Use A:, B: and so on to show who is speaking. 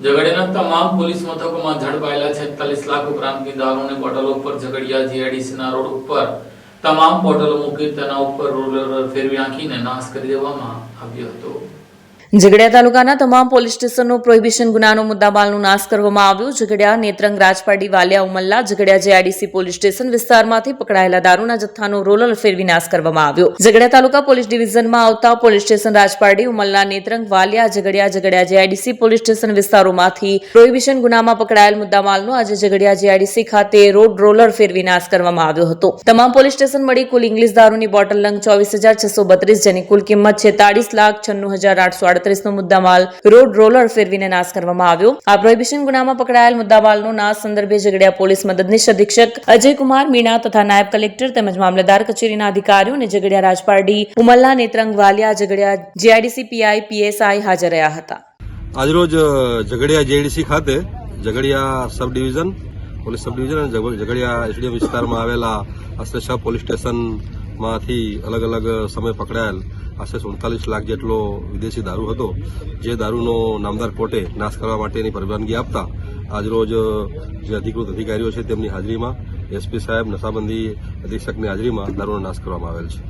A: ઝઘડિયાના તમામ પોલીસ મથકોમાં ઝડપાયેલા છેતાલીસ લાખ ઉપરાંતની દારૂની બોટલો ઉપર ઝઘડિયા જીઆઈડીસીના રોડ ઉપર તમામ બોટલો મૂકી તેના ઉપર રોલર ફેરવી નાખીને નાશ કરી દેવામાં આવ્યો હતો.
B: ઝઘડિયા તાલુકાના તમામ પોલીસ સ્ટેશનનો પ્રોહિબિશન ગુનાનો મુદ્દામાલનો નાશ કરવામાં આવ્યો. Jhagadia Netrang Rajpadi Valia Umalla Jhagadia GIDC police station વિસ્તારમાંથી પકડાયેલા દારૂના જથ્થાનો રોલર ફેરવી નાશ કરવામાં આવ્યો. ઝઘડિયા તાલુકા પોલીસ ડિવિઝનમાં આવતા police station Rajpardi, Umalla, Netrang, Valia Jhagadia Jhagadia GIDC police station વિસ્તારોમાંથી પ્રોહિબિશન ગુનામાં પકડાયેલ મુદ્દામાલનો આજે ઝઘડિયા જેઆઈડીસી ખાતે રોડ રોલર ફેરવી નાશ કરવામાં આવ્યો હતો. તમામ પોલીસ સ્ટેશન મળી કુલ ઇંગ્લિશ દારૂની બોટલ લંગ ચોવીસ હજાર છસો બત્રીસ, જેની કુલ કિંમત છેતાળીસ લાખ છન્નું હજાર આઠસો આડત્રીસ નો મુદ્દામાલ રોડ રોલર ફેરવીને નાશ કરવામાં આવ્યો આ પ્રોહિબિશન ગુનામાં પકડાયેલ મુદ્દામાલનો નાશ સંદર્ભે ઝઘડિયા પોલીસ મદદનીશ અધિક્ષક અજયકુમાર મીણા તથા નાયબ કલેક્ટર તેમજ મામલતદાર કચેરીના અધિકારીઓ અને Jhagadia Rajpardi Umalla Netrang Valia Jhagadia GIDC PI PSI હાજર રહ્યા હતા
C: આજરોજ ઝઘડિયા જેડીસી ખાતે Jhagadia sub division police sub division અને ઝઘડિયા એસડીએમ વિસ્તારમાં આવેલા આશરે છ પોલીસ સ્ટેશનમાંથી અલગ અલગ સમય પકડાયેલ આશરે સુડતાલીસ લાખ જેટલો વિદેશી દારૂ હતો. જે દારૂનો નામદાર કોર્ટે નાશ કરવા માટેની પરવાનગી આપતા આજરોજ જે અધિકૃત અધિકારીઓ છે તેમની હાજરીમાં એસપી સાહેબ નશાબંધી અધિક્ષકની હાજરીમાં દારૂનો નાશ કરવામાં આવેલ છે.